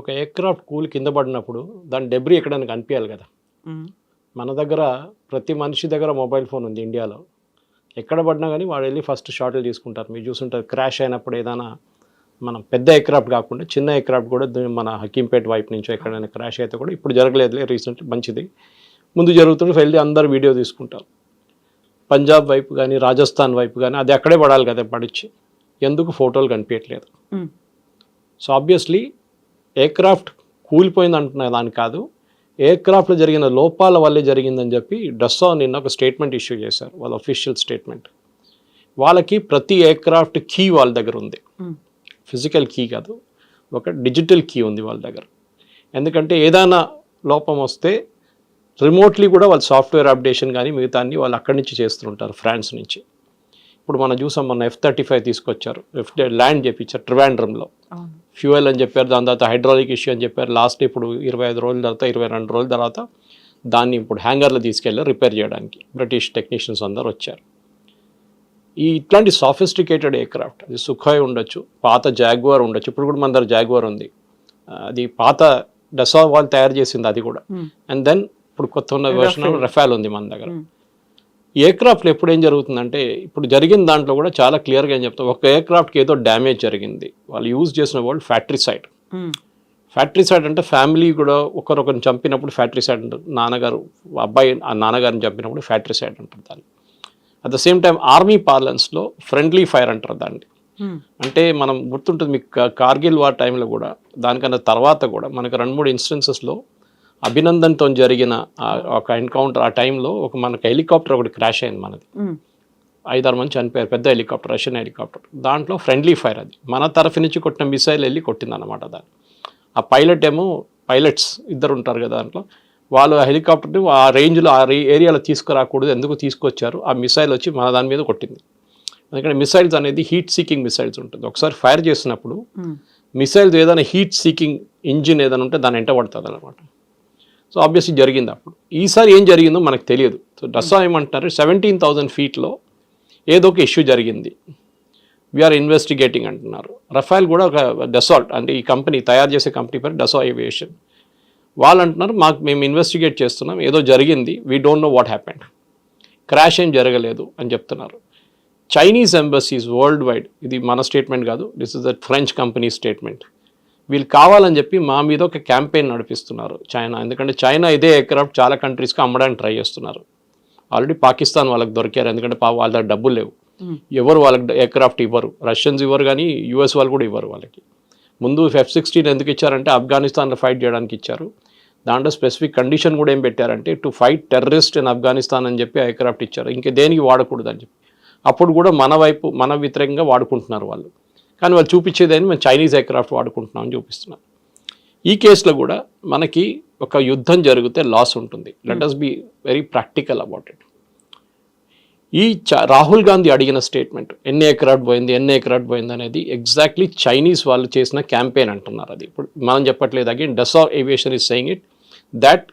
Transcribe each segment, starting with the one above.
ఒక aircraft cool కింద పడినప్పుడు దాని డెబ్రీ ఎక్కడైనా కనిపించాలి కదా. మన దగ్గర ప్రతి మనిషి దగ్గర మొబైల్ ఫోన్ ఉంది ఇండియాలో. ఎక్కడ పడినా కానీ వాడు వెళ్ళి ఫస్ట్ షాట్లు తీసుకుంటారు. మీరు చూసుంటారు క్రాష్ అయినప్పుడు ఏదైనా మనం పెద్ద ఎయిర్క్రాఫ్ట్ కాకుండా చిన్న ఎయిర్క్రాఫ్ట్ కూడా మన హకీంపేట వైపు నుంచో ఎక్కడైనా క్రాష్ అయితే కూడా ఇప్పుడు జరగలేదులే రీసెంట్ మంచిది. ముందు జరుగుతుంటే వెళ్ళి అందరు వీడియో తీసుకుంటారు. పంజాబ్ వైపు కానీ రాజస్థాన్ వైపు కానీ అది అక్కడే పడాలి కదా పడిచ్చి. ఎందుకు ఫోటోలు కనిపించట్లేదు సో ఆబ్వియస్లీ ఎయిర్క్రాఫ్ట్ కూలిపోయింది అంటున్న దాని కాదు ఎయిర్క్రాఫ్ట్లో జరిగిన లోపాల వల్లే జరిగిందని చెప్పి డస్సా నిన్న ఒక స్టేట్మెంట్ ఇష్యూ చేశారు వాళ్ళ అఫీషియల్ స్టేట్మెంట్ వాళ్ళకి ప్రతి ఎయిర్క్రాఫ్ట్ కీ వాళ్ళ దగ్గర ఉంది. ఫిజికల్ కీ కాదు ఒక డిజిటల్ కీ ఉంది వాళ్ళ దగ్గర. ఎందుకంటే ఏదైనా లోపం వస్తే రిమోట్లీ కూడా వాళ్ళు సాఫ్ట్వేర్ అప్డేషన్ కానీ మిగతా అన్ని వాళ్ళు అక్కడి నుంచి చేస్తుంటారు ఫ్రాన్స్ నుంచి. ఇప్పుడు మనం చూసాం మొన్న ఎఫ్ థర్టీ ఫైవ్ తీసుకొచ్చారు ఎఫ్ ల్యాండ్ చేపించారు ట్రివాండ్రంలో ఫ్యూయల్ అని చెప్పారు దాని తర్వాత హైడ్రాలిక్ ఇష్యూ అని చెప్పారు. లాస్ట్ ఇప్పుడు ఇరవై ఐదు రోజుల తర్వాత ఇరవై రెండు రోజుల తర్వాత దాన్ని ఇప్పుడు హ్యాంగర్లో తీసుకెళ్ళి రిపేర్ చేయడానికి బ్రిటిష్ టెక్నీషియన్స్ అందరు వచ్చారు. ఈ ఇట్లాంటి సాఫిస్టికేటెడ్ ఎయిర్క్రాఫ్ట్ అది సుఖాయ్ ఉండొచ్చు పాత జాగ్వార్ ఉండొచ్చు. ఇప్పుడు కూడా మన దగ్గర జాగ్వార్ ఉంది. అది పాత డెసా వాళ్ళు తయారు చేసింది అది కూడా. అండ్ దెన్ ఇప్పుడు కొత్త ఉన్న వర్షన్. రఫాల్ ఉంది మన దగ్గర. ఎయిర్క్రాఫ్ట్లో ఎప్పుడు ఏం జరుగుతుందంటే ఇప్పుడు జరిగిన దాంట్లో కూడా చాలా క్లియర్గా ఏం చెప్తాం ఒక ఎయిర్క్రాఫ్ట్కి ఏదో డ్యామేజ్ జరిగింది. వాళ్ళు యూజ్ చేసిన వాళ్ళు ఫ్యాక్టరీ సైడ్. ఫ్యాక్టరీ సైడ్ అంటే ఫ్యామిలీ కూడా ఒకరొకరిని చంపినప్పుడు ఫ్యాక్టరీ సైడ్ అంటారు. నాన్నగారు అబ్బాయి ఆ నాన్నగారిని చంపినప్పుడు ఫ్యాక్టరీ సైడ్ అంటారు దాన్ని. At the same time army పార్లెన్స్లో friendly fire అంటారు దాన్ని. అంటే మనం గుర్తుంటుంది మీకు కార్గిల్ వార్ టైంలో కూడా దానికన్నా తర్వాత కూడా మనకు రెండు మూడు ఇన్స్టెన్సెస్లో అభినందన్తో జరిగిన ఆ- ఒక ఎన్కౌంటర్ ఆ టైంలో ఒక మనకు హెలికాప్టర్ ఒకటి క్రాష్ అయింది మనది. ఐదారు మంది చనిపోయారు పెద్ద హెలికాప్టర్ రష్యన్ హెలికాప్టర్. దాంట్లో ఫ్రెండ్లీ ఫైర్ అది. మన తరఫు నుంచి కొట్టిన మిసైల్ వెళ్ళి కొట్టిందన్నమాట దాన్ని. ఆ పైలట్ ఏమో పైలట్స్ ఇద్దరు ఉంటారు కదా దాంట్లో. వాళ్ళు ఆ హెలికాప్టర్ని ఆ రేంజ్లో ఆ ఏరియాలో తీసుకురాకూడదు ఎందుకు తీసుకొచ్చారు? ఆ మిసైల్ వచ్చి మన దాని మీద కొట్టింది. ఎందుకంటే మిసైల్స్ అనేది హీట్ సీకింగ్ మిసైల్స్ ఉంటుంది. ఒకసారి ఫైర్ చేసినప్పుడు. మిసైల్స్ ఏదైనా హీట్ సీకింగ్ ఇంజిన్ ఏదైనా ఉంటే దాని వెంట పడుతుంది అనమాట సో ఆబ్వియస్లీ జరిగింది అప్పుడు. ఈసారి ఏం జరిగిందో మనకు తెలియదు. సో డస్సా ఏమంటున్నారు సెవెంటీన్ థౌజండ్ ఫీట్లో ఏదో ఒక ఇష్యూ జరిగింది. వీఆర్ ఇన్వెస్టిగేటింగ్ అంటున్నారు. రఫాల్ కూడా ఒక డెసాల్ట్ అంటే ఈ కంపెనీ తయారు చేసే కంపెనీ పేరు డెసా ఏవియేషన్ వాళ్ళు అంటున్నారు మాకు మేము ఇన్వెస్టిగేట్ చేస్తున్నాం ఏదో జరిగింది we don't know what happened crash ఏం జరగలేదు అని చెప్తున్నారు. చైనీస్ ఎంబసీస్ వరల్డ్ వైడ్ ఇది మన స్టేట్మెంట్ కాదు this is the French company statement వీళ్ళు కావాలని చెప్పి మా మీద ఒక క్యాంపెయిన్ నడిపిస్తున్నారు చైనా. ఎందుకంటే చైనా ఇదే ఎయిర్క్రాఫ్ట్ చాలా కంట్రీస్కి అమ్మడానికి ట్రై చేస్తున్నారు. ఆల్రెడీ పాకిస్తాన్ వాళ్ళకి దొరికారు ఎందుకంటే వాళ్ళ దగ్గర డబ్బులు లేవు. ఎవరు వాళ్ళకి ఎయిర్క్రాఫ్ట్ ఇవ్వరు. రష్యన్స్ ఇవ్వరు కానీ యూఎస్ వాళ్ళు కూడా ఇవ్వరు వాళ్ళకి. ముందు ఎఫ్ సిక్స్టీన్ ఎందుకు ఇచ్చారంటే ఆఫ్ఘనిస్తాన్లో ఫైట్ చేయడానికి ఇచ్చారు. దాంట్లో స్పెసిఫిక్ కండిషన్ కూడా ఏం పెట్టారంటే to fight terrorist in Afghanistan అని చెప్పి ఎయిర్క్రాఫ్ట్ ఇచ్చారు. ఇంకా దేనికి వాడకూడదు అని చెప్పి. అప్పుడు కూడా మన వైపు మన వ్యతిరేకంగా వాడుకుంటున్నారు వాళ్ళు. కానీ వాళ్ళు చూపించేదేని మేము చైనీస్ ఎయిర్క్రాఫ్ట్ వాడుకుంటున్నాం అని చూపిస్తున్నారు. ఈ కేసులో కూడా మనకి ఒక యుద్ధం జరిగితే లాస్ ఉంటుంది. Let us be very practical about it ఈ రాహుల్ గాంధీ అడిగిన స్టేట్మెంట్ ఎన్ని ఎకరాట్ పోయింది ఎన్ని ఎకరాట్ పోయింది అనేది ఎగ్జాక్ట్లీ చైనీస్ వాళ్ళు చేసిన క్యాంపెయిన్ అంటున్నారు అది. ఇప్పుడు మనం చెప్పట్లేదు again Dassault aviation is saying it that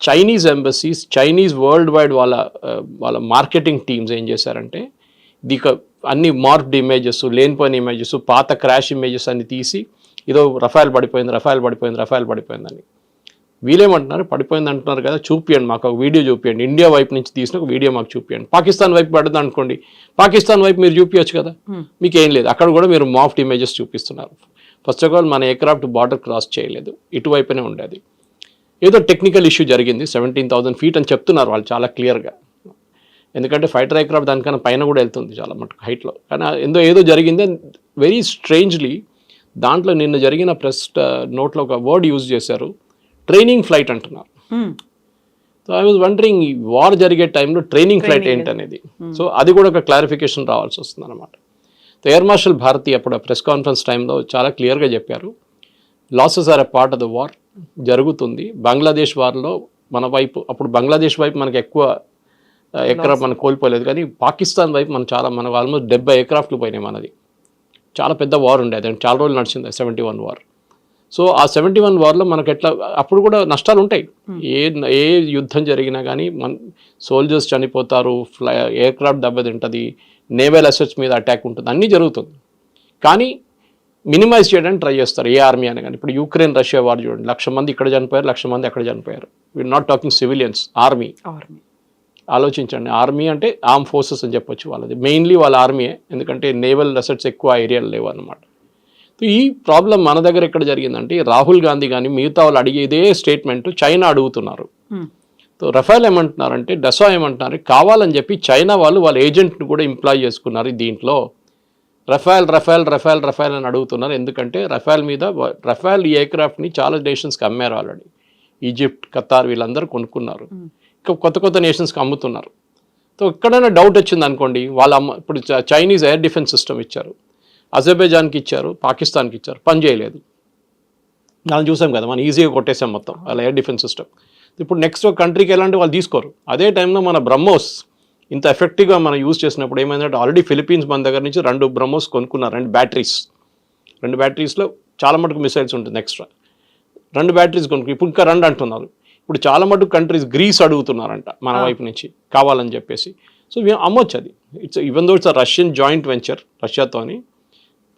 Chinese embassies Chinese world wide వాళ్ళ వాళ్ళ మార్కెటింగ్ టీమ్స్ ఏం చేశారంటే దీక అన్ని మార్క్డ్ ఇమేజెస్ లేనిపోయిన ఇమేజెస్ పాత క్రాష్ ఇమేజెస్ అన్ని తీసి ఏదో రఫాయిల్ పడిపోయింది రఫాయిల్ పడిపోయింది రఫాయిల్ పడిపోయిందని. వీళ్ళేమంటున్నారు? పడిపోయింది అంటున్నారు కదా చూపియండి మాకు ఒక వీడియో చూపియండి. ఇండియా వైపు నుంచి తీసిన ఒక వీడియో మాకు చూపియండి. పాకిస్తాన్ వైపు పడదు అనుకోండి పాకిస్తాన్ వైపు మీరు చూపించచ్చు కదా. మీకు ఏం లేదు. అక్కడ కూడా మీరు మాఫ్ట్ ఇమేజెస్ చూపిస్తున్నారు. ఫస్ట్ ఆఫ్ ఆల్ మన ఎయిర్క్రాఫ్ట్ బార్డర్ క్రాస్ చేయలేదు. ఇటువైపునే ఉండేది. ఏదో టెక్నికల్ ఇష్యూ జరిగింది సెవెంటీన్ థౌసండ్ ఫీట్ అని చెప్తున్నారు వాళ్ళు చాలా క్లియర్గా. ఎందుకంటే ఫైటర్ ఎయిర్క్రాఫ్ట్ దానికన్నా పైన కూడా వెళ్తుంది చాలా మటుకు హైట్లో కానీ ఎందో ఏదో జరిగింది వెరీ స్ట్రేంజ్లీ దాంట్లో నిన్న జరిగిన ప్రెస్ నోట్లో ఒక వర్డ్ యూజ్ చేశారు. ట్రైనింగ్ ఫ్లైట్ అంటున్నారు. So I was wondering war జరిగే టైంలో ట్రైనింగ్ ఫ్లైట్. ఏంటనేది? సో అది కూడా ఒక క్లారిఫికేషన్ రావాల్సి వస్తుంది అనమాట ఎయిర్ మార్షల్ భారతి అప్పుడు ప్రెస్ కాన్ఫరెన్స్ టైంలో చాలా క్లియర్గా చెప్పారు. Losses are a part of the war జరుగుతుంది. బంగ్లాదేశ్ వార్లో మన వైపు అప్పుడు బంగ్లాదేశ్ వైపు మనకి ఎక్కువ ఎయిర్క్రాఫ్ట్ మనం కోల్పోలేదు. కానీ పాకిస్తాన్ వైపు మనం చాలా మనకు ఆల్మోస్ట్ డెబ్బై ఎయిర్క్రాఫ్ట్లు పోయినాయి మనది. చాలా పెద్ద వార్ ఉండేది అది చాలా రోజులు నడిచింది సెవెంటీ వన్ వార్. సో ఆ సెవెంటీ వన్ వార్లో మనకు ఎట్లా అప్పుడు కూడా నష్టాలు ఉంటాయి. ఏ ఏ యుద్ధం జరిగినా కానీ మన సోల్జర్స్ చనిపోతారు ఫ్లై ఎయిర్క్రాఫ్ట్ దెబ్బతింటుంది నేవల్ అసెట్స్ మీద అటాక్ ఉంటుంది. అన్నీ జరుగుతుంది. కానీ మినిమైజ్ చేయడానికి ట్రై చేస్తారు ఏ ఆర్మీ అని కానీ. ఇప్పుడు యూక్రెయిన్ రష్యా వార్ చూడండి. లక్ష మంది ఇక్కడ చనిపోయారు లక్ష మంది అక్కడ చనిపోయారు. We're not talking civilians army. Army. ఆలోచించండి. ఆర్మీ అంటే ఆర్మ్ ఫోర్సెస్ అని చెప్పొచ్చు వాళ్ళది. మెయిన్లీ వాళ్ళ ఆర్మీయే ఎందుకంటే నేవల్ అసెట్స్ ఎక్కువ ఏరియాలో లేవు అనమాట సో ఈ ప్రాబ్లం మన దగ్గర ఎక్కడ జరిగిందంటే రాహుల్ గాంధీ కానీ మిగతా వాళ్ళు అడిగే ఇదే స్టేట్మెంట్ చైనా అడుగుతున్నారు. సో రఫాల్ ఏమంటున్నారంటే డసా ఏమంటున్నారు కావాలని చెప్పి చైనా వాళ్ళు వాళ్ళ ఏజెంట్ని కూడా ఎంప్లాయ్ చేసుకున్నారు దీంట్లో. రఫాల్ రఫాల్ రఫాల్ రఫాల్ అని అడుగుతున్నారు. ఎందుకంటే రఫాల్ మీద రఫాల్ ఈ ఎయిర్క్రాఫ్ట్ని చాలా నేషన్స్కి అమ్మారు ఆల్రెడీ ఈజిప్ట్ ఖతార్ వీళ్ళందరూ కొనుక్కున్నారు. ఇంకా కొత్త కొత్త నేషన్స్కి అమ్ముతున్నారు. సో ఎక్కడైనా డౌట్ వచ్చింది అనుకోండి వాళ్ళ అమ్మ ఇప్పుడు చ- చైనీస్ ఎయిర్ డిఫెన్స్ సిస్టమ్ ఇచ్చారు. అజర్బైజాన్కి ఇచ్చారు పాకిస్తాన్కి ఇచ్చారు పని చేయలేదు. దాన్ని చూసాం కదా మనం ఈజీగా కొట్టేసాం మొత్తం వాళ్ళ ఎయిర్ డిఫెన్స్ సిస్టమ్ ఇప్పుడు నెక్స్ట్ ఒక కంట్రీకి ఎలాంటి వాళ్ళు తీసుకోరు. అదే టైంలో మన బ్రహ్మోస్ ఇంత ఎఫెక్టివ్గా మనం యూజ్ చేసినప్పుడు ఏమైందంటే ఆల్రెడీ ఫిలిపీన్స్ మన దగ్గర నుంచి రెండు బ్రహ్మోస్ కొనుక్కున్నారు రెండు బ్యాటరీస్ రెండు బ్యాటరీస్లో చాలా మటుకు మిసైల్స్ ఉంటుంది ఎక్స్ట్రా రెండు బ్యాటరీస్ కొనుక్కు ఇప్పుడు ఇంకా రెండు అంటున్నారు. ఇప్పుడు చాలా మటుకు కంట్రీస్ గ్రీస్ అడుగుతున్నారంట మన వైపు నుంచి కావాలని చెప్పేసి. సో మేము అమ్మొచ్చు అది. It's even though it's Russian joint venture రష్యాతోని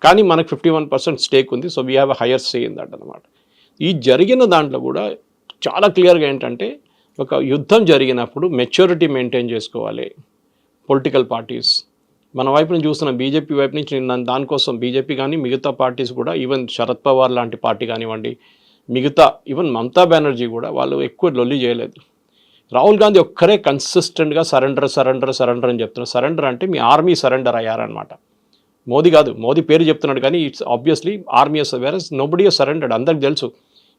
కానీ మనకు ఫిఫ్టీ వన్ పర్సెంట్ స్టేక్ ఉంది so we have higher stay in that అనమాట ఈ జరిగిన దాంట్లో కూడా చాలా క్లియర్గా ఏంటంటే ఒక యుద్ధం జరిగినప్పుడు మెచ్యూరిటీ మెయింటైన్ చేసుకోవాలి. పొలిటికల్ పార్టీస్ మన వైపు నుంచి చూస్తున్న బీజేపీ వైపు నుంచి నేను దానికోసం బీజేపీ కానీ మిగతా పార్టీస్ కూడా ఈవెన్ శరద్ పవార్ లాంటి పార్టీ కానివ్వండి మిగతా ఈవెన్ మమతా బెనర్జీ కూడా వాళ్ళు ఎక్కువ లొల్లి చేయలేదు. రాహుల్ గాంధీ ఒక్కరే కన్సిస్టెంట్గా సరెండర్ సరెండర్ సరెండర్ అని చెప్తున్నారు. సరెండర్ అంటే మీ ఆర్మీ సరెండర్ అయ్యారనమాట మోదీ కాదు మోదీ పేరు చెప్తున్నాడు కానీ ఇట్స్ ఆబ్వియస్లీ ఆర్మీ వేరే నోబడి సరెండర్డ్ అందరికి తెలుసు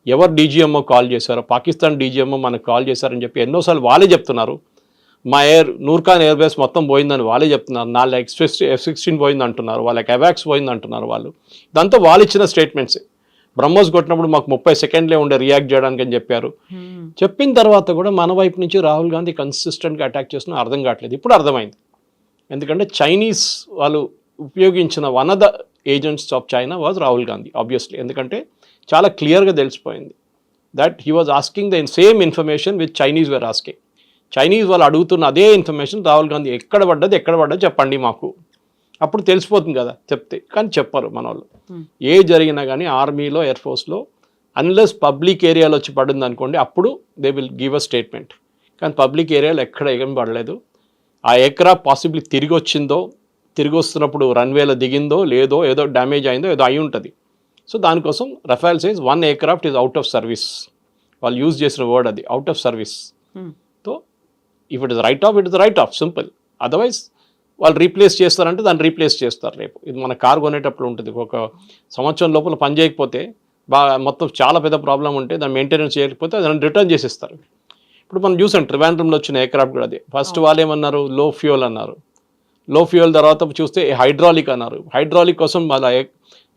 ఎవరు డీజీఎంఓ కాల్ చేశారో పాకిస్తాన్ డీజీఎంఓ మనకు కాల్ చేశారని చెప్పి ఎన్నోసార్లు వాళ్ళే చెప్తున్నారు. మా ఎయిర్ నూర్ఖాన్ ఎయిర్ బేస్ మొత్తం పోయిందని వాళ్ళే చెప్తున్నారు. నాలుగు ఎక్స్ ఎఫ్ సిక్స్టీన్ పోయింది అంటున్నారు వాళ్ళకి అవాక్స్ పోయింది అంటున్నారు వాళ్ళు. ఇదంతా వాళ్ళు ఇచ్చిన స్టేట్మెంట్సే బ్రహ్మోస్ కొట్టినప్పుడు మాకు ముప్పై సెకండ్లే ఉండే రియాక్ట్ చేయడానికి అని చెప్పారు. చెప్పిన తర్వాత కూడా మన వైపు నుంచి రాహుల్ గాంధీ కన్సిస్టెంట్గా అటాక్ చేస్తున్నా అర్థం కావట్లేదు. ఇప్పుడు అర్థమైంది. ఎందుకంటే చైనీస్ వాళ్ళు ఉపయోగించిన one of the agents of China was Rahul Gandhi obviously ఎందుకంటే చాలా క్లియర్గా తెలిసిపోయింది that he was asking the same information with Chinese were asking Chinese వాళ్ళు అడుగుతున్న అదే ఇన్ఫర్మేషన్ రాహుల్ గాంధీ ఎక్కడ పడ్డది ఎక్కడ పడ్డది చెప్పండి మాకు. అప్పుడు తెలిసిపోతుంది కదా చెప్తే. కానీ చెప్పరు మన వాళ్ళు ఏ జరిగినా కానీ ఆర్మీలో ఎయిర్ ఫోర్స్లో అన్లెస్ పబ్లిక్ ఏరియాలో వచ్చి పడింది అనుకోండి అప్పుడు they will give a statement కానీ పబ్లిక్ ఏరియాలో ఎక్కడ ఏం పడలేదు. ఆ ఎయిర్క్రాఫ్ట్ పాసిబ్లీ తిరిగి వచ్చిందో తిరిగి వస్తున్నప్పుడు రన్వేలో దిగిందో లేదో ఏదో డ్యామేజ్ అయిందో ఏదో అయి ఉంటుంది. సో దానికోసం Rafale size one aircraft is out of service వాళ్ళు యూజ్ చేసిన వర్డ్ అది out of service so if it is write off it is write off simple otherwise వాళ్ళు రీప్లేస్ చేస్తారంటే దాన్ని రీప్లేస్ చేస్తారు రేపు. ఇది మన కార్ కొనేటప్పుడు ఉంటుంది. ఒక సంవత్సరం లోపల పని చేయకపోతే బాగా మొత్తం చాలా పెద్ద ప్రాబ్లం ఉంటే దాన్ని మెయింటెనెన్స్ చేయకపోతే దాన్ని రిటర్న్ చేసేస్తారు. ఇప్పుడు మనం చూసాం ట్రివాండ్రంలో వచ్చిన ఎయిర్క్రాఫ్ట్ కూడా అదే. ఫస్ట్ వాళ్ళు ఏమన్నారు? లో ఫ్యూయల్ అన్నారు. లో ఫ్యూయల్ తర్వాత చూస్తే హైడ్రాలిక్ అన్నారు. హైడ్రాలిక్ కోసం వాళ్ళ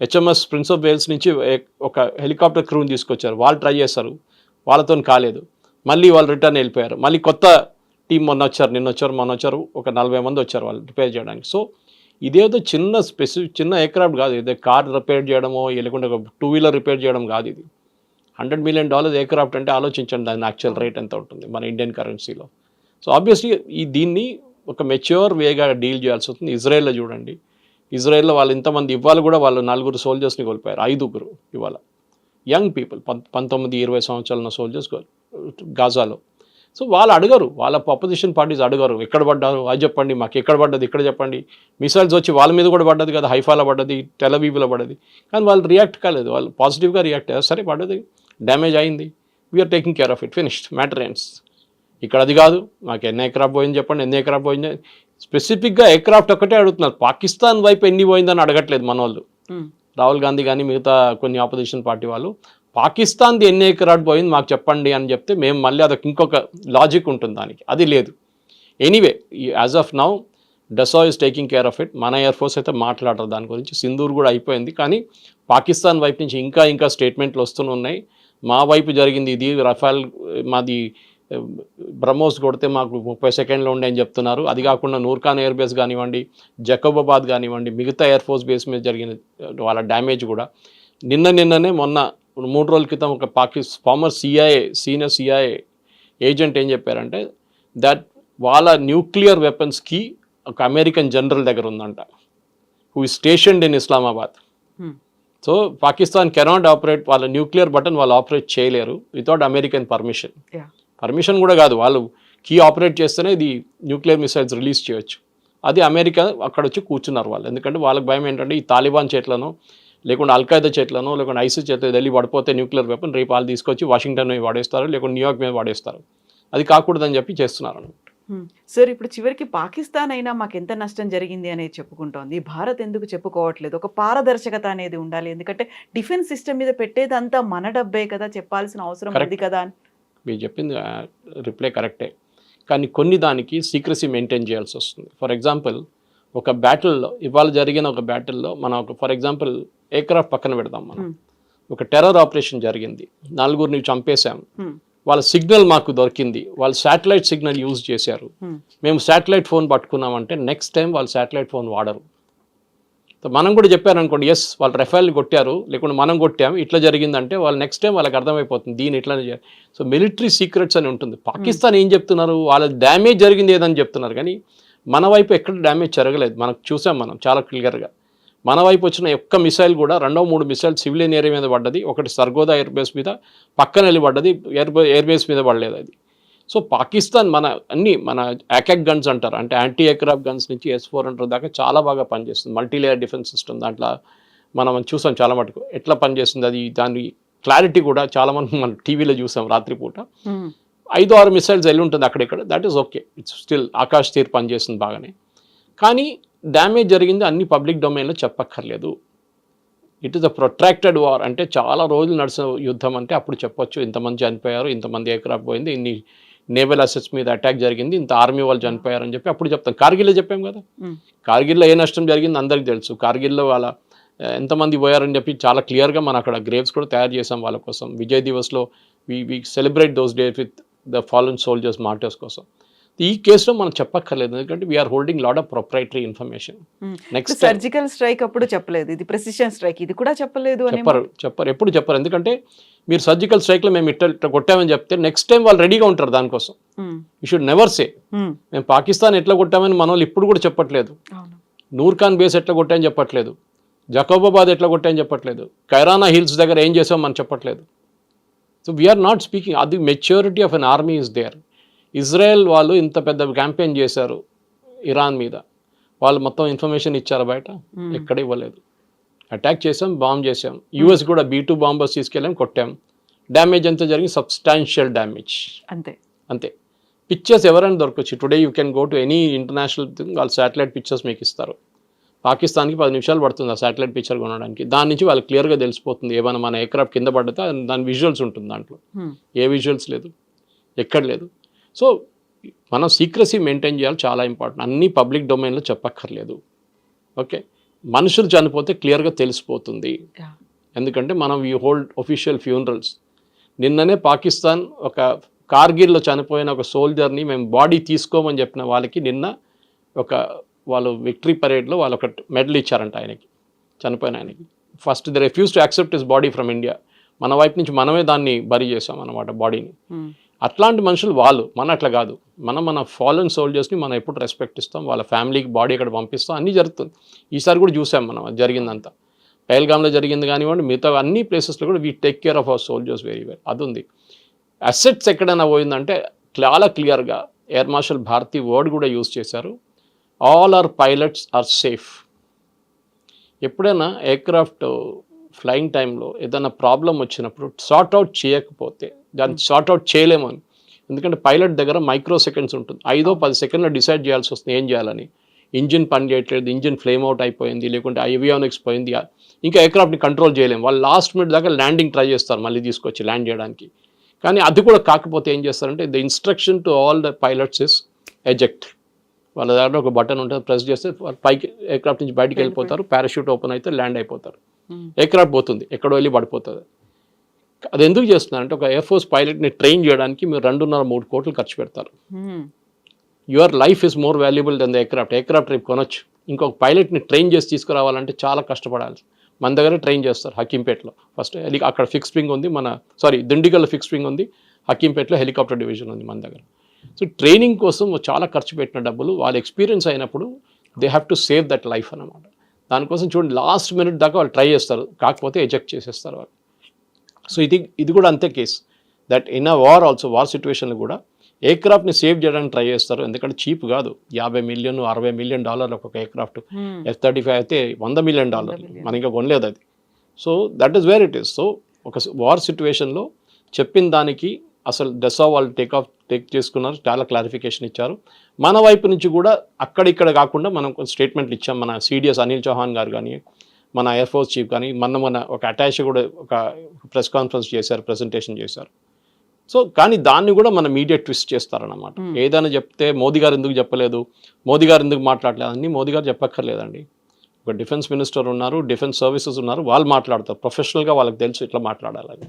హెచ్ఎంఎస్ ప్రిన్స్ ఆఫ్ వేల్స్ నుంచి ఒక హెలికాప్టర్ క్రూని తీసుకొచ్చారు. వాళ్ళు ట్రై చేస్తారు వాళ్ళతో కాలేదు. మళ్ళీ వాళ్ళు రిటర్న్ వెళ్ళిపోయారు. మళ్ళీ కొత్త టీం మొన్న వచ్చారు నిన్న వచ్చారు మొన్న వచ్చారు ఒక నలభై మంది వచ్చారు వాళ్ళు రిపేర్ చేయడానికి. సో ఇదేదో చిన్న స్పెసిఫిక్ చిన్న ఎయిర్క్రాఫ్ట్ కాదు ఇదే కార్ రిపేర్ చేయడమో లేకుంటే ఒక టూ వీలర్ రిపేర్ చేయడం కాదు ఇది. హండ్రెడ్ మిలియన్ డాలర్స్ ఎయిర్క్రాఫ్ట్ అంటే ఆలోచించండి దాని యాక్చువల్ రేట్ ఎంత ఉంటుంది మన ఇండియన్ కరెన్సీలో. సో ఆబ్వియస్లీ ఈ దీన్ని ఒక మెచ్యూర్ వేగా డీల్ చేయాల్సి వస్తుంది. ఇజ్రాయెల్లో చూడండి. ఇజ్రాయెల్లో వాళ్ళు ఇంతమంది ఇవ్వాలి కూడా వాళ్ళు నలుగురు సోల్జర్స్ని కోల్పోయారు ఐదుగురు ఇవాళ. యంగ్ పీపుల్ పంతొమ్మిది ఇరవై సంవత్సరాల సోల్జర్స్ గాజాలో. సో వాళ్ళు అడగరు. వాళ్ళ అపోజిషన్ పార్టీస్ అడగరు. ఎక్కడ పడ్డారు? అది చెప్పండి. మాకు ఎక్కడ పడ్డది? ఇక్కడ చెప్పండి. మిసైల్స్ వచ్చి వాళ్ళ మీద కూడా పడ్డది కదా? హైఫాలో పడ్డది టెలవీవ్లో పడ్డది. కానీ వాళ్ళు రియాక్ట్ కాలేదు. వాళ్ళు పాజిటివ్గా రియాక్ట్ అయ్యారు. సరే పడ్డది. డ్యామేజ్ అయింది. We're taking care of it finished matter ends ఇక్కడ అది కాదు. మాకు ఎన్ని ఎయిర్క్రాఫ్ట్ పోయింది చెప్పండి. ఎన్ని ఎయిర్క్రాఫ్ట్ పోయింది? స్పెసిఫిక్గా ఎయిర్క్రాఫ్ట్ ఒక్కటే అడుగుతున్నారు. పాకిస్తాన్ వైపు ఎన్ని పోయిందని అడగట్లేదు మన వాళ్ళు రాహుల్ గాంధీ కానీ మిగతా కొన్ని ఆపోజిషన్ పార్టీ వాళ్ళు. పాకిస్తాన్ది ఎన్ని ఎకరాడు పోయింది మాకు చెప్పండి అని చెప్తే మేము మళ్ళీ అదొక ఇంకొక లాజిక్ ఉంటుంది దానికి. అది లేదు. Anyway as of now Dassault is taking care of it మన ఎయిర్ ఫోర్స్ అయితే మాట్లాడరు దాని గురించి. సింధూర్ కూడా అయిపోయింది. కానీ పాకిస్తాన్ వైపు నుంచి ఇంకా ఇంకా స్టేట్మెంట్లు వస్తూనే ఉన్నాయి. మా వైపు జరిగింది ఇది. రఫాల్ మాది బ్రహ్మోస్ కొడితే మాకు ముప్పై సెకండ్లో ఉండే అని చెప్తున్నారు. అది కాకుండా నూర్ఖాన్ ఎయిర్ బేస్ కానివ్వండి జకోబాబాద్ కానివ్వండి మిగతా ఎయిర్ ఫోర్స్ బేస్ మీద జరిగిన వాళ్ళ డ్యామేజ్ కూడా. నిన్న నిన్ననే మొన్న మూడు రోజుల క్రితం ఒక పాకిస్ former CIA senior CIA agent ఏం చెప్పారంటే దట్ వాళ్ళ న్యూక్లియర్ వెపన్స్కి ఒక అమెరికన్ జనరల్ దగ్గర ఉందంట who stationed in Islamabad so Pakistan cannot operate వాళ్ళ న్యూక్లియర్ బటన్ వాళ్ళు ఆపరేట్ చేయలేరు వితౌట్ అమెరికన్ పర్మిషన్ పర్మిషన్ కూడా కాదు వాళ్ళు కీ ఆపరేట్ చేస్తేనే ఇది న్యూక్లియర్ మిసైల్స్ రిలీజ్ చేయొచ్చు. అది అమెరికా అక్కడ వచ్చి కూర్చున్నారు వాళ్ళు. ఎందుకంటే వాళ్ళకి భయం ఏంటంటే ఈ తాలిబాన్ చేట్లను లేకుంటే అల్ఖాయిదా చేట్లను లేకుంటే ఐసిస్ చేతిలో వెళ్ళి పడిపోతే న్యూక్లియర్ వెపన్ రేపు వాళ్ళు తీసుకొచ్చి వాషింగ్టన్ మీద వాడేస్తారు లేకుంటే న్యూయార్క్ మీద వాడేస్తారు. అది కాకూడదని చెప్పి చేస్తున్నారు అన్నమాట. హ్మ్. సార్ ఇప్పుడు చివరికి పాకిస్తాన్ అయినా మాకు ఎంత నష్టం జరిగింది అనేది చెప్పుకుంటోంది. భారత్ ఎందుకు చెప్పుకోవట్లేదు? ఒక పారదర్శకత అనేది ఉండాలి. ఎందుకంటే డిఫెన్స్ సిస్టమ్ మీద పెట్టేదంతా మన డబ్బే కదా చెప్పాల్సిన అవసరం. ఉంది కదా అని. మీరు చెప్పింది రిప్లై కరెక్టే. కానీ కొన్ని దానికి సీక్రసీ మెయింటైన్ చేయాల్సి వస్తుంది. ఫర్ ఎగ్జాంపుల్ ఒక బ్యాటిల్లో ఇవాళ జరిగిన ఒక బ్యాటిల్లో మనం ఒక ఫర్ ఎగ్జాంపుల్ ఎయిర్క్రాఫ్ట్ పక్కన పెడదాం మనం. ఒక టెర్రర్ ఆపరేషన్ జరిగింది. నలుగురిని చంపేశాం. వాళ్ళ సిగ్నల్ మాకు దొరికింది. వాళ్ళు శాటిలైట్ సిగ్నల్ యూజ్ చేశారు. మేము శాటిలైట్ ఫోన్ పట్టుకున్నామంటే నెక్స్ట్ టైం వాళ్ళు శాటిలైట్ ఫోన్ వాడరు. సో మనం కూడా చెప్పారు అనుకోండి ఎస్ వాళ్ళు రెఫైల్ని కొట్టారు లేకుంటే మనం కొట్టాము ఇట్లా జరిగిందంటే వాళ్ళు నెక్స్ట్ టైం వాళ్ళకి అర్థమైపోతుంది దీని ఇట్లానే చేయాలి. సో మిలిటరీ సీక్రెట్స్ అని ఉంటుంది. పాకిస్తాన్ ఏం చెప్తున్నారు? వాళ్ళ డ్యామేజ్ జరిగింది ఏదని చెప్తున్నారు. కానీ మన వైపు ఎక్కడ డ్యామేజ్ జరగలేదు. మనకు చూసాం మనం చాలా క్లియర్గా. మన వైపు వచ్చిన ఒక్క మిసైల్ కూడా రెండో మూడు మిసైల్ సివిలియన్ ఏరియా మీద పడ్డది. ఒకటి సర్గోదా ఎయిర్ బేస్ మీద పక్కన వెళ్ళి పడ్డది ఎయిర్ ఎయిర్ బేస్ మీద పడలేదు అది. సో పాకిస్తాన్ మన అన్ని మన యాకెక్ గన్స్ అంటారు. అంటే యాంటీ ఎయిర్క్రాఫ్ట్ గన్స్ నుంచి ఎస్ ఫోర్ హండ్రెడ్ దాకా చాలా బాగా పనిచేస్తుంది. మల్టీలేయర్ డిఫెన్స్ సిస్టమ్ దాంట్లో మనం చూసాం చాలా మటుకు. ఎట్లా పనిచేస్తుంది అది? దాని క్లారిటీ కూడా చాలా మనం మనం టీవీలో చూసాం రాత్రిపూట. ఐదు ఆరు మిసైల్స్ వెళ్ళి ఉంటుంది అక్కడిక్కడ that is okay it's still Akashteer పనిచేస్తుంది బాగానే. కానీ డ్యామేజ్ జరిగింది అన్ని పబ్లిక్ డొమైన్లో చెప్పక్కర్లేదు. It is a protracted war అంటే చాలా రోజులు నడిచిన యుద్ధం అంటే అప్పుడు చెప్పొచ్చు. ఇంతమంది చనిపోయారు ఇంతమంది ఎయిర్క్రాఫ్ట్ పోయింది ఇన్ని నేవల్ అసెట్స్ మీద అటాక్ జరిగింది ఇంత ఆర్మీ వాళ్ళు చనిపోయారు అని చెప్పి అప్పుడు చెప్తాం. కార్గిల్లో చెప్పాం కదా. కార్గిల్లో ఏ నష్టం జరిగింది అందరికీ తెలుసు. కార్గిల్లో వాళ్ళ ఎంతమంది పోయారని చెప్పి చాలా క్లియర్గా మనం అక్కడ గ్రేవ్స్ కూడా తయారు చేసాం వాళ్ళ కోసం. Vijay దివస్లో we we celebrate those days with the fallen soldiers martyrs కోసం. ఈ కేసులో మనం చెప్పక్కర్లేదు. ఎందుకంటే we're holding lot of proprietary information. Next surgical strike అప్పుడు చెప్పలేదు. ఇది ప్రెసిషన్ స్ట్రైక్ ఇది కూడా చెప్పలేదు అని చెప్పరు. చెప్పరు. ఎప్పుడు చెప్పరు. ఎందుకంటే మీరు సర్జికల్ స్ట్రైక్లో మేము ఇట్లా కొట్టామని చెప్తే నెక్స్ట్ టైం వాళ్ళు రెడీగా ఉంటారు దానికోసం. You should never say. మేము. పాకిస్తాన్ ఎట్లా కొట్టామని మన వాళ్ళు ఇప్పుడు కూడా చెప్పట్లేదు. అవును. నూర్ ఖాన్ బేస్ ఎట్లా కొట్టాయని చెప్పట్లేదు. జకోబాబాద్ ఎట్లా కొట్టాయని చెప్పట్లేదు. కైరానా హిల్స్ దగ్గర ఏం చేసాం మనం చెప్పట్లేదు. సో వీఆర్ నాట్ స్పీకింగ్ అది maturity of an army is there Israel వాళ్ళు ఇంత పెద్ద క్యాంపెయిన్ చేశారు ఇరాన్ మీద. వాళ్ళు మొత్తం ఇన్ఫర్మేషన్ ఇచ్చారు బయట. Hmm. ఎక్కడ ఇవ్వలేదు. అటాక్ చేసాం బాంబ్ చేసాం యూఎస్ కూడా బీ టూ బాంబర్స్ తీసుకెళ్ళాం కొట్టాం. డ్యామేజ్ ఎంత జరిగింది సబ్స్టాన్షియల్ డ్యామేజ్ అంతే. అంతే. పిక్చర్స్ ఎవరైనా దొరకచ్చు. Today you can go to any international thing వాళ్ళు శాటిలైట్ పిక్చర్స్ మీకు ఇస్తారు. పాకిస్తాన్కి పది నిమిషాలు పడుతుంది ఆ శాటిలైట్ పిక్చర్ కొనడానికి. దాని నుంచి వాళ్ళకి క్లియర్గా తెలిసిపోతుంది. ఏమైనా మన ఎయిర్క్రాఫ్ట్ కింద పడితే దాని విజువల్స్ ఉంటుంది దాంట్లో. హ్మ్. ఏ విజువల్స్ లేదు. ఎక్కడ లేదు. సో మనం సీక్రసీ మెయింటైన్ చేయాలి. చాలా ఇంపార్టెంట్ అన్ని పబ్లిక్ డొమైన్లో చెప్పక్కర్లేదు. ఓకే? మనుషులు చనిపోతే క్లియర్గా తెలిసిపోతుంది. యా. ఎందుకంటే మనం వీ హోల్డ్ ఒఫీషియల్ ఫ్యూనరల్స్ నిన్ననే పాకిస్తాన్ ఒక కార్గిల్లో చనిపోయిన ఒక సోల్జర్ని మేము బాడీ తీసుకోమని చెప్పిన వాళ్ళకి నిన్న ఒక వాళ్ళు విక్టరీ పరేడ్లో వాళ్ళు ఒక మెడల్ ఇచ్చారంట ఆయనకి చనిపోయిన ఆయనకి. First the refuse to accept his body from India మన వైపు నుంచి మనమే దాన్ని బరి చేసాం అనమాట బాడీని హ్మ్. అట్లాంటి మనుషులు వాళ్ళు మన అట్లా కాదు. మనం మన ఫాలన్ సోల్జర్స్ని మనం ఎప్పుడు రెస్పెక్ట్ ఇస్తాం వాళ్ళ ఫ్యామిలీకి బాడీ ఇక్కడ పంపిస్తాం అన్నీ జరుగుతుంది. ఈసారి కూడా చూసాం మనం అది జరిగిందంతా. పహల్గామ్లో జరిగింది కానివ్వండి మిగతా అన్ని ప్లేసెస్లో కూడా we take care of our soldiers very well అది ఉంది. అసెట్స్ ఎక్కడైనా పోయిందంటే చాలా క్లియర్గా ఎయిర్ మార్షల్ భారతి వర్డ్ కూడా యూజ్ చేశారు. All our pilots are safe ఎప్పుడైనా ఎయిర్క్రాఫ్ట్ ఫ్లయింగ్ టైంలో ఏదైనా ప్రాబ్లం వచ్చినప్పుడు సార్ట్ అవుట్ చేయకపోతే దాన్ని సార్ట్ అవుట్ చేయలేము అని. ఎందుకంటే పైలట్ దగ్గర మైక్రో సెకండ్స్ ఉంటుంది. ఐదో పది సెకండ్లో డిసైడ్ చేయాల్సి వస్తుంది ఏం చేయాలని. ఇంజిన్ పని చేయట్లేదు ఇంజిన్ ఫ్లేమ్ అవుట్ అయిపోయింది లేకుంటే ఐవియానిక్స్ పోయింది. ఇంకా ఎయిర్క్రాఫ్ట్ని కంట్రోల్ చేయలేము. వాళ్ళు లాస్ట్ మినిట్ దాకా ల్యాండింగ్ ట్రై చేస్తారు మళ్ళీ తీసుకొచ్చి ల్యాండ్ చేయడానికి. కానీ అది కూడా కాకపోతే ఏం చేస్తారంటే the instruction to all the pilots is eject వాళ్ళ దగ్గర ఒక బటన్ ఉంటుంది ప్రెస్ చేస్తే పైకి ఎయిర్క్రాఫ్ట్ నుంచి బయటికి వెళ్ళిపోతారు. పారాషూట్ ఓపెన్ అయితే ల్యాండ్ అయిపోతారు. ఎయిర్క్రాఫ్ట్ పోతుంది ఎక్కడో వెళ్ళి పడిపోతుంది. అది ఎందుకు చేస్తున్నారంటే ఒక ఎయిర్ ఫోర్స్ పైలట్ని ట్రైన్ చేయడానికి మీరు రెండున్నర మూడు కోట్లు ఖర్చు పెడతారు. Your life is more valuable than the aircraft aircraft రేపు కొనొచ్చు. ఇంకొక పైలట్ని ట్రైన్ చేసి తీసుకురావాలంటే చాలా కష్టపడాలి మన దగ్గర ట్రైన్ చేస్తారు హకీంపేటలో. ఫస్ట్ అక్కడ ఫిక్స్ వింగ్ ఉంది మన సారీ దిండిగల్లో ఫిక్స్ వింగ్ ఉంది హకీంపేటలో హెలికాప్టర్ డివిజన్ ఉంది మన దగ్గర. సో ట్రైనింగ్ కోసం చాలా ఖర్చు పెట్టిన డబ్బులు వాళ్ళ ఎక్స్పీరియన్స్ అయినప్పుడు they have to save that life అన్నమాట. దానికోసం చూడండి లాస్ట్ మినిట్ దాకా వాళ్ళు ట్రై చేస్తారు కాకపోతే ఎజెక్ట్ చేసేస్తారు వాళ్ళు. సో ఇది ఇది కూడా అంతే case that in a war also war సిచ్యువేషన్లో కూడా ఎయిర్క్రాఫ్ట్ని సేవ్ చేయడానికి ట్రై చేస్తారు. ఎందుకంటే చీప్ కాదు. యాభై మిలియన్ అరవై మిలియన్ డాలర్లు ఒక్కొక్క ఎయిర్క్రాఫ్ట్. ఎఫ్ థర్టీ ఫైవ్ అయితే వంద మిలియన్ డాలర్లు. మన ఇంకా కొనలేదు అది. So that is where it is so ఒక వార్ సిచ్యువేషన్లో చెప్పిన దానికి అసలు డెసా వాళ్ళు టేక్ ఆఫ్ టేక్ చేసుకున్నారు. చాలా క్లారిఫికేషన్ ఇచ్చారు. మన వైపు నుంచి కూడా అక్కడిక్కడ కాకుండా మనం స్టేట్మెంట్లు ఇచ్చాం. మన సిడిఎస్ అనిల్ చౌహాన్ గారు కానీ మన ఎయిర్ ఫోర్స్ చీఫ్ కానీ మన మన ఒక అటాచ్ కూడా ఒక ప్రెస్ కాన్ఫరెన్స్ చేశారు ప్రెజెంటేషన్ చేశారు. సో కానీ దాన్ని కూడా మన మీడియా ట్విస్ట్ చేస్తారన్నమాట. Hmm. ఏదైనా చెప్తే మోదీ గారు ఎందుకు చెప్పలేదు? మోదీ గారు ఎందుకు మాట్లాడలేదు? అన్ని మోదీ గారు చెప్పక్కర్లేదండి. ఒక డిఫెన్స్ మినిస్టర్ ఉన్నారు డిఫెన్స్ సర్వీసెస్ ఉన్నారు వాళ్ళు మాట్లాడతారు. ప్రొఫెషనల్గా వాళ్ళకి తెలుసు ఇట్లా మాట్లాడాలని.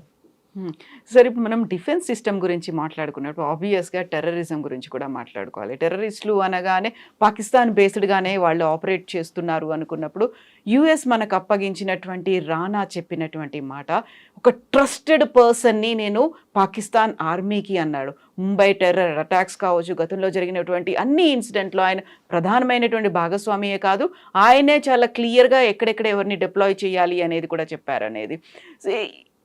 సరే ఇప్పుడు మనం డిఫెన్స్ సిస్టమ్ గురించి మాట్లాడుకున్నప్పుడు ఆబ్వియస్గా టెర్రరిజం గురించి కూడా మాట్లాడుకోవాలి. టెర్రరిస్టులు అనగానే పాకిస్తాన్ బేస్డ్గానే వాళ్ళు ఆపరేట్ చేస్తున్నారు అనుకున్నప్పుడు యుఎస్ మనకు అప్పగించినటువంటి రానా చెప్పినటువంటి మాట ఒక ట్రస్టెడ్ పర్సన్ని నేను పాకిస్తాన్ ఆర్మీకి అన్నాడు. ముంబై టెర్రర్ అటాక్స్ కావచ్చు గతంలో జరిగినటువంటి అన్ని ఇన్సిడెంట్లో ఆయన ప్రధానమైనటువంటి భాగస్వామియే కాదు ఆయనే చాలా క్లియర్గా ఎక్కడెక్కడ ఎవరిని డిప్లాయ్ చేయాలి అనేది కూడా చెప్పారనేది. సో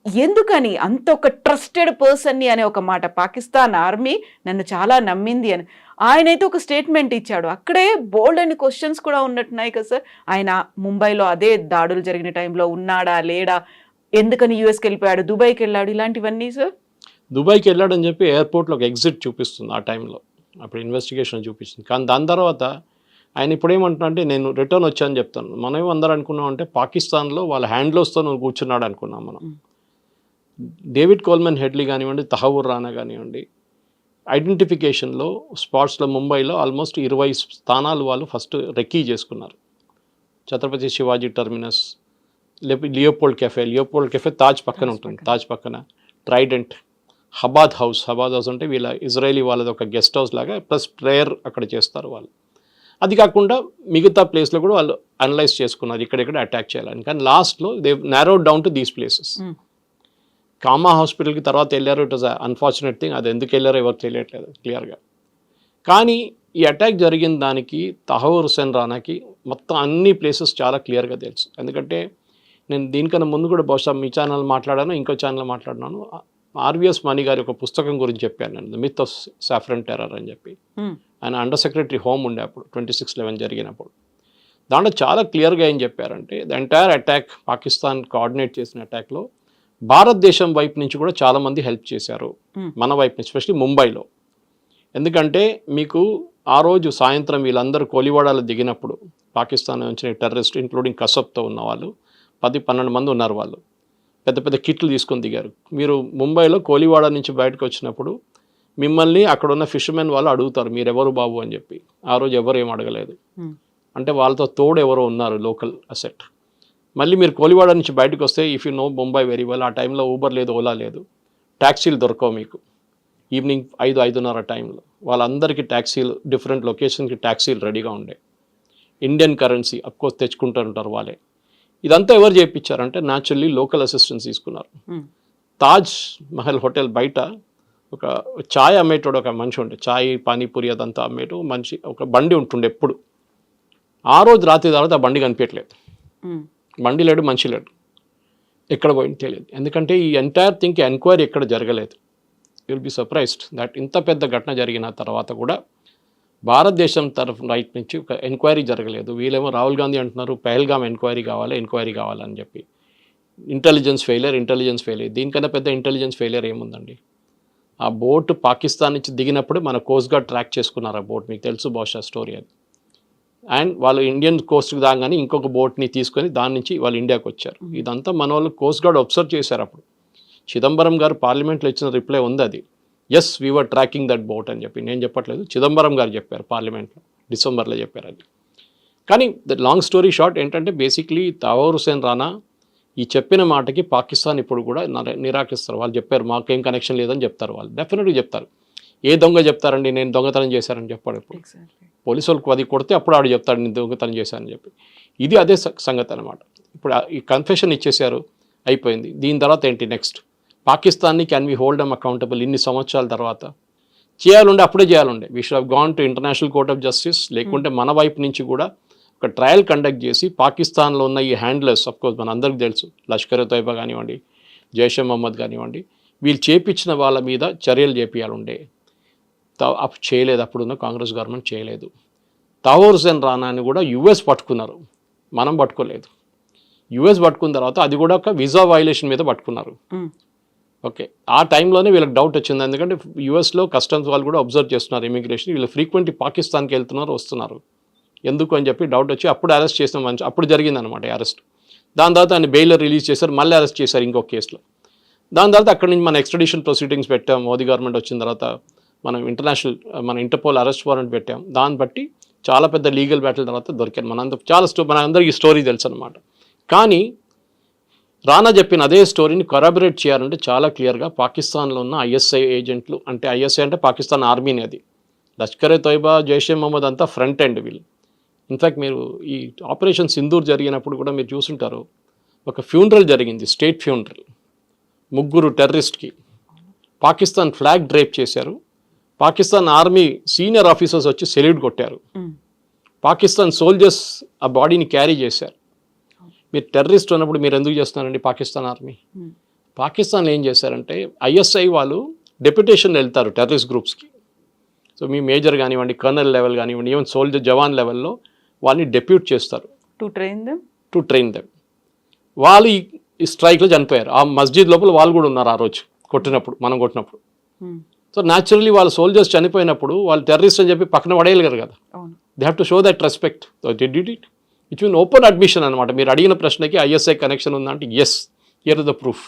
ఎందుకని అంత ఒక ట్రస్టెడ్ పర్సన్ని అనే ఒక మాట? పాకిస్తాన్ ఆర్మీ నన్ను చాలా నమ్మింది అని. ఆయనైతే ఒక స్టేట్మెంట్ ఇచ్చాడు. అక్కడే బోల్డ్ అని క్వశ్చన్స్ కూడా ఉన్నట్టున్నాయి కదా సార్. ఆయన ముంబైలో అదే దాడులు జరిగిన టైంలో ఉన్నాడా లేడా? ఎందుకని యూఎస్కి వెళ్ళిపోయాడు? దుబాయ్కి వెళ్ళాడు? ఇలాంటివన్నీ సార్? దుబాయ్కి వెళ్ళాడని చెప్పి ఎయిర్పోర్ట్లో ఒక ఎగ్జిట్ చూపిస్తుంది ఆ టైంలో. అప్పుడు ఇన్వెస్టిగేషన్ చూపిస్తుంది. కానీ దాని తర్వాత ఆయన ఇప్పుడు ఏమంటున్నా అంటే నేను రిటర్న్ వచ్చాను చెప్తాను. మనం ఏమో అందరూ అనుకున్నాం అంటే పాకిస్తాన్లో వాళ్ళ హ్యాండ్లోస్తో నువ్వు కూర్చున్నాడు అనుకున్నాం మనం. డేవిడ్ కోల్మెన్ హెడ్లీ కానివ్వండి తహవూర్ రానా కానివ్వండి ఐడెంటిఫికేషన్లో స్పాట్స్లో ముంబైలో ఆల్మోస్ట్ ఇరవై స్థానాలు వాళ్ళు ఫస్ట్ రెక్కీ చేసుకున్నారు. ఛత్రపతి శివాజీ టర్మినస్ లేకపోతే Leopold cafe. Leopold cafe Taj పక్కన ఉంటుంది. తాజ్ పక్కన. Trident Chabad house. Chabad house అంటే వీళ్ళ ఇజ్రాయలీ వాళ్ళది ఒక గెస్ట్ హౌస్ లాగా ప్లస్ ప్రేయర్ అక్కడ చేస్తారు వాళ్ళు. అది కాకుండా మిగతా ప్లేస్లో కూడా వాళ్ళు అనలైజ్ చేసుకున్నారు. ఇక్కడెక్కడ అటాక్ చేయాలని. కానీ లాస్ట్లో they narrowed down to these places. Cama హాస్పిటల్కి తర్వాత వెళ్ళారు. ఇట్ వాజ్ అన్ఫార్చునేట్ థింగ్ అది ఎందుకు వెళ్ళారో ఎవరు తెలియట్లేదు క్లియర్గా కానీ ఈ అటాక్ జరిగిన దానికి తహవూర్ హుసేన్ రానాకి మొత్తం అన్ని ప్లేసెస్ చాలా క్లియర్గా తెలుసు. ఎందుకంటే నేను దీనికన్నా ముందు కూడా బహుశా మీ ఛానల్ మాట్లాడాను ఇంకో ఛానల్ మాట్లాడినాను. ఆర్విఎస్ మణి గారి ఒక పుస్తకం గురించి చెప్పాను నేను. మిత్ ఆఫ్ సాఫ్రన్ టెర్రర్ అని చెప్పి. Hmm. ఆయన అండర్ సెక్రటరీ హోమ్ ఉండే అప్పుడు ట్వంటీ సిక్స్ లెవెన్ జరిగినప్పుడు. దాంట్లో చాలా క్లియర్గా ఏం చెప్పారంటే the entire attack Pakistan coordinate చేసిన అటాక్లో భారతదేశం వైపు నుంచి కూడా చాలామంది హెల్ప్ చేశారు. మన వైపు నుంచి ఎస్పెషలీ ముంబైలో. ఎందుకంటే మీకు ఆ రోజు సాయంత్రం వీళ్ళందరూ కోలివాడాలో దిగినప్పుడు పాకిస్తాన్ నుంచి టెర్రరిస్ట్ ఇంక్లూడింగ్ కసబ్తో ఉన్న వాళ్ళు పది పన్నెండు మంది ఉన్నారు వాళ్ళు. పెద్ద పెద్ద కిట్లు తీసుకొని దిగారు. మీరు ముంబైలో కోలివాడ నుంచి బయటకు వచ్చినప్పుడు మిమ్మల్ని అక్కడ ఉన్న ఫిషర్మెన్ వాళ్ళు అడుగుతారు మీరు ఎవరు బాబు? అని చెప్పి. ఆ రోజు ఎవరు ఏం అడగలేదు. అంటే వాళ్ళతో తోడు ఎవరో ఉన్నారు లోకల్ అసెట్. మళ్ళీ మీరు కోలివాడ నుంచి బయటకు వస్తే if you know Mumbai very well ఆ టైంలో ఊబర్ లేదు ఓలా లేదు. ట్యాక్సీలు దొరకవు మీకు. ఈవినింగ్ ఐదు ఐదున్నర టైంలో వాళ్ళందరికీ ట్యాక్సీలు డిఫరెంట్ లొకేషన్కి ట్యాక్సీలు రెడీగా ఉండే. ఇండియన్ కరెన్సీ అఫ్కోర్స్ తెచ్చుకుంటూ ఉంటారు వాళ్ళే. ఇదంతా ఎవరు చేయించారంటే న్యాచురల్లీ లోకల్ అసిస్టెన్స్ తీసుకున్నారు. Hmm. తాజ్ మహల్ హోటల్ బయట ఒక ఛాయ్ అమ్మేటోడు ఒక మనిషి ఉండే. ఛాయ్ పానీపూరి అదంతా అమ్మేటు మనిషి ఒక బండి ఉంటుండే ఎప్పుడు. ఆ రోజు రాత్రి తర్వాత ఆ బండి కనిపించట్లేదు. మండి లేడు మనిషి లేడు ఎక్కడ పోయింది తెలియదు. ఎందుకంటే ఈ ఎంటైర్ థింగ్ ఎంక్వైరీ ఎక్కడ జరగలేదు. విల్ బి సర్ప్రైజ్డ్ దట్ ఇంత పెద్ద ఘటన జరిగిన తర్వాత కూడా భారతదేశం తరఫు రైట్ నుంచి ఒక ఎంక్వైరీ జరగలేదు. వీళ్ళేమో రాహుల్ గాంధీ అంటున్నారు పహల్గామ్ ఎంక్వైరీ కావాలి ఎంక్వైరీ కావాలని చెప్పి. ఇంటెలిజెన్స్ ఫెయిలియర్ ఇంటెలిజెన్స్ ఫెయిలియర్ దీనికన్నా పెద్ద ఇంటెలిజెన్స్ ఫెయిలియర్ ఏముందండి? ఆ బోట్ పాకిస్తాన్ నుంచి దిగినప్పుడు మన కోస్ట్ గార్డ్ ట్రాక్ చేసుకున్నారు ఆ బోట్. మీకు తెలుసు బహుశా స్టోరీ అది. అండ్ వాళ్ళు ఇండియన్ కోస్ట్కి దాగానే ఇంకొక బోట్ని తీసుకొని దాని నుంచి వాళ్ళు ఇండియాకి వచ్చారు. ఇదంతా మన వాళ్ళు కోస్ట్ గార్డ్ అబ్జర్వ్ చేశారు అప్పుడు. చిదంబరం గారు పార్లమెంట్లో ఇచ్చిన రిప్లై ఉంది అది. Yes we're tracking that boat అని చెప్పి. నేను చెప్పట్లేదు. చిదంబరం గారు చెప్పారు పార్లమెంట్లో డిసెంబర్లో చెప్పారు అది కానీ ద లాంగ్ స్టోరీ షార్ట్ ఏంటంటే బేసిక్లీ తవర్ హుసేన్ రానా ఈ చెప్పిన మాటకి పాకిస్తాన్ ఇప్పుడు కూడా నర- నిరాకరిస్తారు. వాళ్ళు చెప్పారు మాకేం కనెక్షన్ లేదని చెప్తారు వాళ్ళు. డెఫినెట్గా చెప్తారు. ఏ దొంగ చెప్తారండి? నేను దొంగతనం చేశారని చెప్పాడు ఇప్పుడు. పోలీసు వాళ్ళకి అది కొడితే అప్పుడు ఆడు చెప్తాడు నేను దొంగతనం చేశానని చెప్పి. ఇది అదే సంగతి అనమాట ఇప్పుడు ఈ కన్ఫెషన్ ఇచ్చేసారు అయిపోయింది. దీని తర్వాత ఏంటి నెక్స్ట్? పాకిస్తాన్ని can we hold them accountable ఇన్ని సంవత్సరాల తర్వాత? చేయాలంటే అప్పుడే చేయాలండే. We should gone to international court of justice లేకుంటే మన వైపు నుంచి కూడా ఒక ట్రయల్ కండక్ట్ చేసి పాకిస్తాన్లో ఉన్న ఈ హ్యాండ్లర్స్ కోర్స్ మన అందరికీ తెలుసు లష్కర్ తోయబా కానివ్వండి జైషే మహమ్మద్ కానివ్వండి వీళ్ళు చేపించిన వాళ్ళ మీద చర్యలు అప్పుడు చేయలేదు. అప్పుడున్న కాంగ్రెస్ గవర్నమెంట్ చేయలేదు. తావూర్ హుసేన్ రానాని కూడా యుఎస్ పట్టుకున్నారు. మనం పట్టుకోలేదు. యుఎస్ పట్టుకున్న తర్వాత అది కూడా ఒక వీసా వైలేషన్ మీద పట్టుకున్నారు. ఓకే. ఆ టైంలోనే వీళ్ళకి డౌట్ వచ్చింది. ఎందుకంటే యూఎస్లో కస్టమ్స్ వాళ్ళు కూడా అబ్జర్వ్ చేస్తున్నారు ఇమిగ్రేషన్. వీళ్ళు ఫ్రీక్వెంట్ పాకిస్తాన్కి వెళ్తున్నారు వస్తున్నారు. ఎందుకు అని చెప్పి డౌట్ వచ్చి అప్పుడు అరెస్ట్ చేసిన మంచి అప్పుడు జరిగింది అనమాట అరెస్ట్. దాని తర్వాత ఆయన బెయిల్ రిలీజ్ చేశారు. మళ్ళీ అరెస్ట్ చేశారు ఇంకొక కేసులో. దాని తర్వాత అక్కడి నుంచి మన ఎక్స్ట్రడిషన్ ప్రొసీడింగ్స్ పెట్టాం. మోదీ గవర్నమెంట్ వచ్చిన తర్వాత మనం ఇంటర్నేషనల్ మన ఇంటర్పోల్ అరెస్ట్ వారెంట్ పెట్టాం. దాన్ని బట్టి చాలా పెద్ద లీగల్ బ్యాటిల్ తర్వాత దొరికాను మనందరూ చాలా స్టో మన అందరికీ స్టోరీ తెలుసు అనమాట కానీ రానా చెప్పిన అదే స్టోరీని కొరాబరేట్ చేయాలంటే చాలా క్లియర్గా పాకిస్తాన్లో ఉన్న ఐఎస్ఐ ఏజెంట్లు అంటే ఐఎస్ఐ అంటే పాకిస్తాన్ ఆర్మీని అది. లష్కరే ఏ తోయిబా జైషే మహమ్మద్ అంతా ఫ్రంట్ ఎండ్ వీళ్ళు. ఇన్ఫ్యాక్ట్ మీరు ఈ ఆపరేషన్ సింధూర్ జరిగినప్పుడు కూడా మీరు చూసుంటారు. ఒక ఫ్యూనరల్ జరిగింది స్టేట్ ఫ్యూనరల్ ముగ్గురు టెర్రరిస్ట్కి పాకిస్తాన్ ఫ్లాగ్ డ్రేప్ చేశారు. పాకిస్తాన్ ఆర్మీ సీనియర్ ఆఫీసర్స్ వచ్చి సెల్యూట్ కొట్టారు. పాకిస్తాన్ సోల్జర్స్ ఆ బాడీని క్యారీ చేశారు. మీరు టెర్రరిస్ట్ ఉన్నప్పుడు మీరు ఎందుకు చేస్తున్నారండి పాకిస్తాన్ ఆర్మీ? పాకిస్తాన్ ఏం చేశారంటే ఐఎస్ఐ వాళ్ళు డెప్యుటేషన్ వెళ్తారు టెర్రరిస్ట్ గ్రూప్స్కి. సో మీ మేజర్ కానివ్వండి కర్నల్ లెవెల్ కానివ్వండి ఈవెన్ సోల్జర్ జవాన్ లెవెల్లో వాళ్ళని డెప్యూట్ చేస్తారు. To train them? To train them. వాళ్ళు ఈ- స్ట్రైక్లో చనిపోయారు. ఆ మస్జిద్ లోపల వాళ్ళు కూడా ఉన్నారు ఆ రోజు కొట్టినప్పుడు మనం కొట్టినప్పుడు. సో న్యాచురల్లీ వాళ్ళ సోల్జర్స్ చనిపోయినప్పుడు వాళ్ళు టెర్రరిస్ట్ అని చెప్పి పక్కన పడేయలేరు కదా. They have to show that respect did it it it mean open admission అనమాట మీరు అడిగిన ప్రశ్నకి ఐఎస్ఐ కనెక్షన్ ఉందంటే ఎస్ హియర్ ద ప్రూఫ్